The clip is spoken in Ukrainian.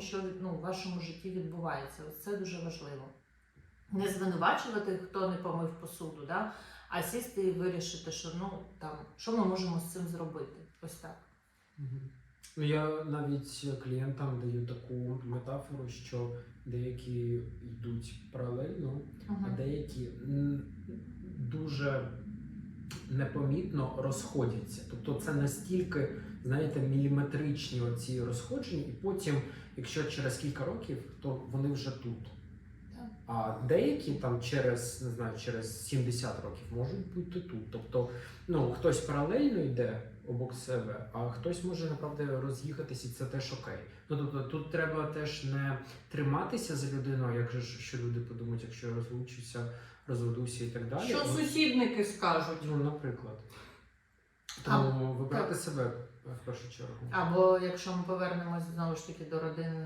що ну, в вашому житті відбувається. Ось це дуже важливо. Не звинувачувати, хто не помив посуду, да? а сісти і вирішити, що ну там що ми можемо з цим зробити. Ось так. Ну, я навіть клієнтам даю таку метафору, що деякі йдуть паралельно, а деякі дуже непомітно розходяться. Тобто це настільки, знаєте, міліметричні оці розходження, і потім, якщо через кілька років, то вони вже тут. А деякі там через не знаю, через 70 років можуть бути тут. Тобто, ну хтось паралельно йде обок себе, а хтось може направді роз'їхатися, і це теж окей. Ну тобто тут треба теж не триматися за людиною, як же що люди подумають, якщо я розлучуся, розведуся і так далі. Що Ну, сусідники скажуть? Ну, наприклад. Тому вибирати себе в першу чергу. Або якщо ми повернемось знову ж таки до родин